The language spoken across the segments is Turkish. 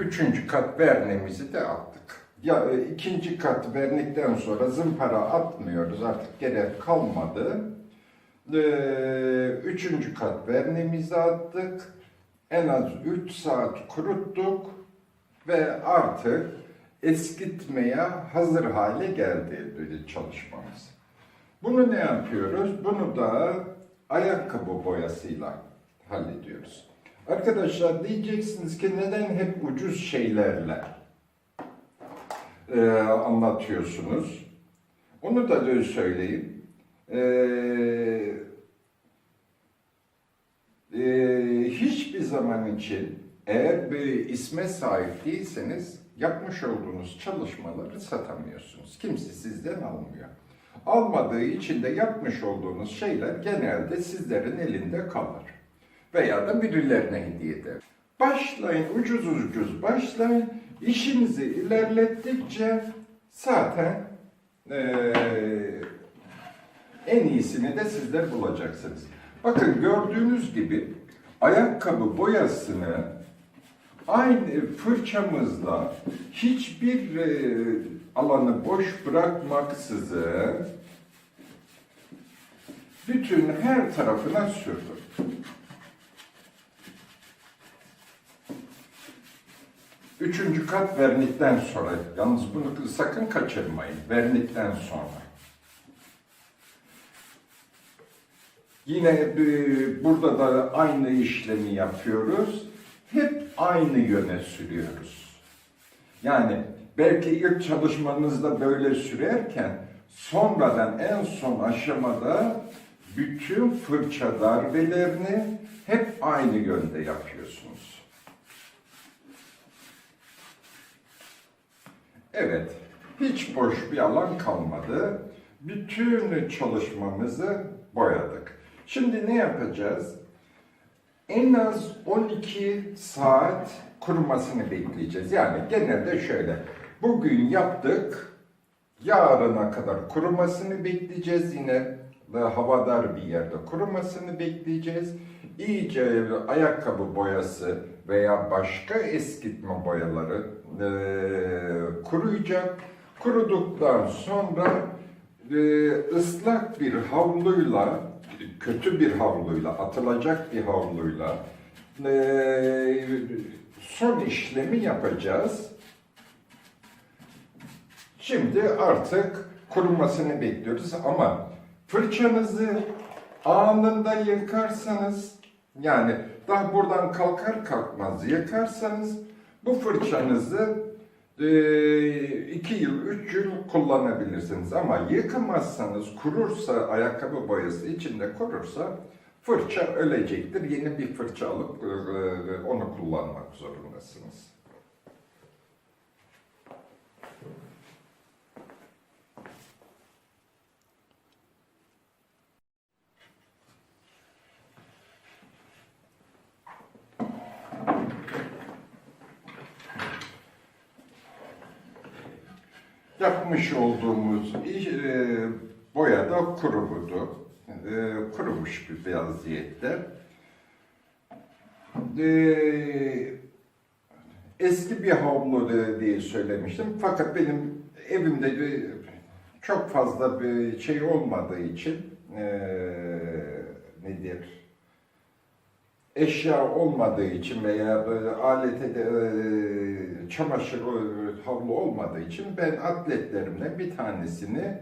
Üçüncü kat vernemizi de attık. Ya e, ikinci kat vernikten sonra zımpara atmıyoruz artık gerek kalmadı. Ee, üçüncü kat vernimizi attık. En az 3 saat kuruttuk ve artık eskitmeye hazır hale geldi çalışmamız. Bunu ne yapıyoruz? Bunu da ayakkabı boyasıyla hallediyoruz. Arkadaşlar diyeceksiniz ki neden hep ucuz şeylerle e, anlatıyorsunuz? Onu da öyle söyleyeyim. E, e, hiçbir zaman için eğer bir isme sahip değilseniz yapmış olduğunuz çalışmaları satamıyorsunuz. Kimse sizden almıyor. Almadığı için de yapmış olduğunuz şeyler genelde sizlerin elinde kalır. Veya da birilerine hediye eder. Başlayın, ucuz ucuz başlayın. İşinizi ilerlettikçe zaten eee, en iyisini de sizler bulacaksınız. Bakın gördüğünüz gibi ayakkabı boyasını aynı fırçamızla hiçbir e, alanı boş bırakmaksızın bütün her tarafına sürdüm. Üçüncü kat vernikten sonra, yalnız bunu sakın kaçırmayın, vernikten sonra. Yine e, burada da aynı işlemi yapıyoruz. Hep aynı yöne sürüyoruz. Yani belki ilk çalışmanızda böyle sürerken sonradan en son aşamada bütün fırça darbelerini hep aynı yönde yapıyorsunuz. Evet, hiç boş bir alan kalmadı. Bütün çalışmamızı boyadık. Şimdi ne yapacağız? En az 12 saat kurumasını bekleyeceğiz. Yani genelde şöyle, bugün yaptık, yarına kadar kurumasını bekleyeceğiz yine havadar bir yerde kurumasını bekleyeceğiz. İyice ayakkabı boyası veya başka eskitme boyaları e, kuruyacak. Kuruduktan sonra e, ıslak bir havluyla, kötü bir havluyla, atılacak bir havluyla e, son işlemi yapacağız. Şimdi artık kurumasını bekliyoruz ama fırçanızı anında yıkarsanız yani daha buradan kalkar kalkmaz yıkarsanız bu fırçanızı e, iki yıl, üç yıl kullanabilirsiniz. Ama yıkamazsanız, kurursa, ayakkabı boyası içinde kurursa fırça ölecektir. Yeni bir fırça alıp e, onu kullanmak zorundasınız. Yapmış olduğumuz e, boya da kurumudu. E, kurumuş bir vaziyette. E, eski bir havlu diye söylemiştim. Fakat benim evimde bir- çok fazla bir şey olmadığı için e, nedir? Eşya olmadığı için veya böyle alete de e, çamaşır e, havlu olmadığı için ben atletlerimle bir tanesini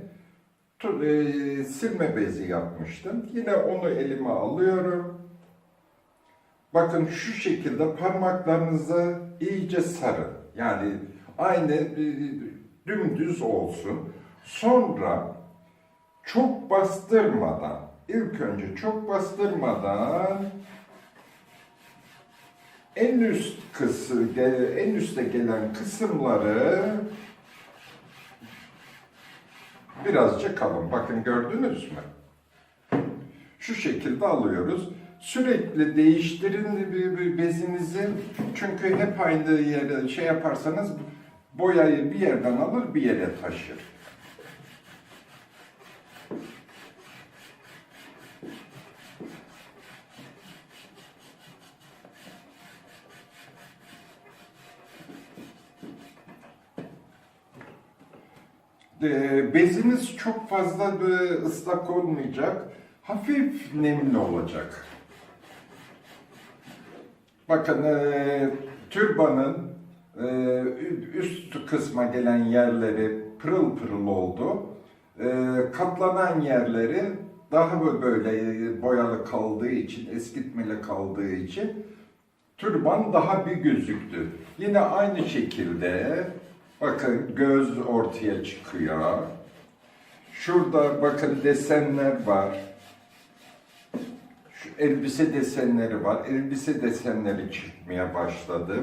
e, silme bezi yapmıştım. Yine onu elime alıyorum. Bakın şu şekilde parmaklarınızı iyice sarın. Yani aynı dümdüz olsun. Sonra çok bastırmadan, ilk önce çok bastırmadan en üst kısım, en üste gelen kısımları birazcık alın. Bakın gördünüz mü? Şu şekilde alıyoruz. Sürekli değiştirin bir bezinizi. Çünkü hep aynı yere şey yaparsanız boyayı bir yerden alır bir yere taşır. Beziniz çok fazla e, ıslak olmayacak. Hafif nemli olacak. Bakın e, türbanın e, üst kısma gelen yerleri pırıl pırıl oldu. E, katlanan yerleri daha böyle boyalı kaldığı için, eskitmeli kaldığı için türban daha bir gözüktü. Yine aynı şekilde bakın göz ortaya çıkıyor. Şurada bakın desenler var. Şu elbise desenleri var. Elbise desenleri çıkmaya başladı.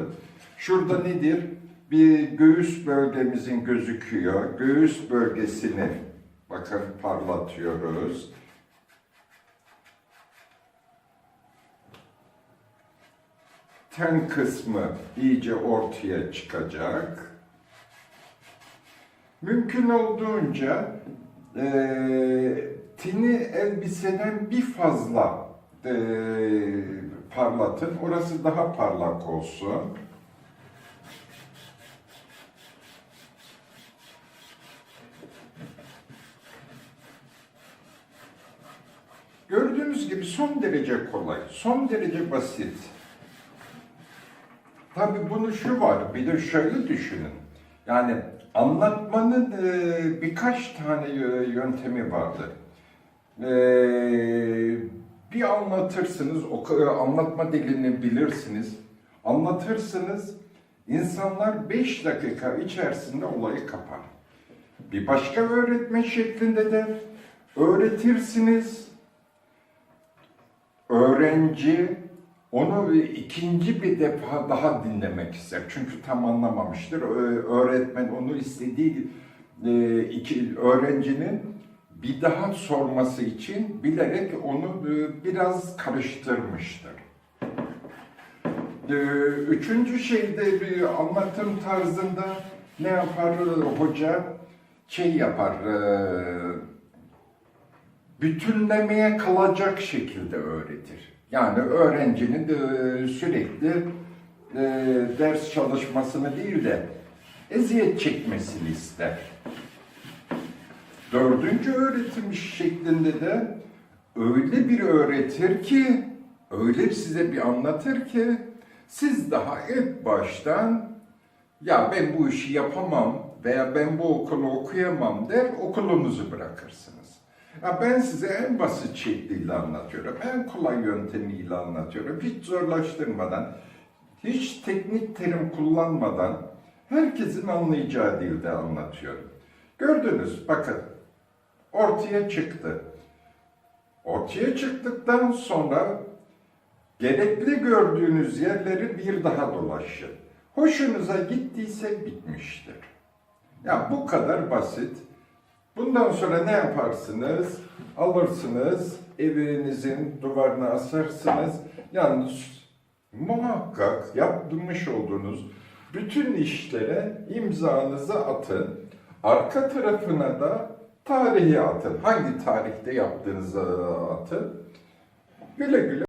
Şurada nedir? Bir göğüs bölgemizin gözüküyor. Göğüs bölgesini bakın parlatıyoruz. Ten kısmı iyice ortaya çıkacak. Mümkün olduğunca eee tini elbiseden bir fazla eee, parlatın. Orası daha parlak olsun. Gördüğünüz gibi son derece kolay, son derece basit. Tabii bunu şu var, bir de şöyle düşünün. Yani anlatmanın e, birkaç tane yö- yöntemi vardır. E, bir anlatırsınız, anlatma dilini bilirsiniz. Anlatırsınız, insanlar 5 dakika içerisinde olayı kapar. Bir başka öğretme şeklinde de öğretirsiniz, öğrenci onu ikinci bir defa daha dinlemek ister. Çünkü tam anlamamıştır. Öğretmen onu istediği e, iki öğrencinin bir daha sorması için bilerek onu e, biraz karıştırmıştır. E, Üçüncü şeyde bir anlatım tarzında ne yapar hoca? Şey yapar, bütünlemeye kalacak şekilde öğretir. Yani öğrencinin de sürekli e, ders çalışmasını değil de eziyet çekmesini ister. Dördüncü öğretim şeklinde de öyle bir öğretir ki, öyle size bir anlatır ki, siz daha ilk baştan ya ben bu işi yapamam veya ben bu okulu okuyamam der okulunuzu bırakırsınız. Ben size en basit şekliyle anlatıyorum, en kolay yöntemiyle anlatıyorum. Hiç zorlaştırmadan, hiç teknik terim kullanmadan herkesin anlayacağı dilde anlatıyorum. Gördünüz bakın ortaya çıktı. Ortaya çıktıktan sonra gerekli gördüğünüz yerleri bir daha dolaşın. Hoşunuza gittiyse bitmiştir. Ya bu kadar basit. Bundan sonra ne yaparsınız? Alırsınız, evinizin duvarına asarsınız. Yalnız muhakkak yapmış olduğunuz bütün işlere imzanızı atın. Arka tarafına da tarihi atın. Hangi tarihte yaptığınızı atın. Güle güle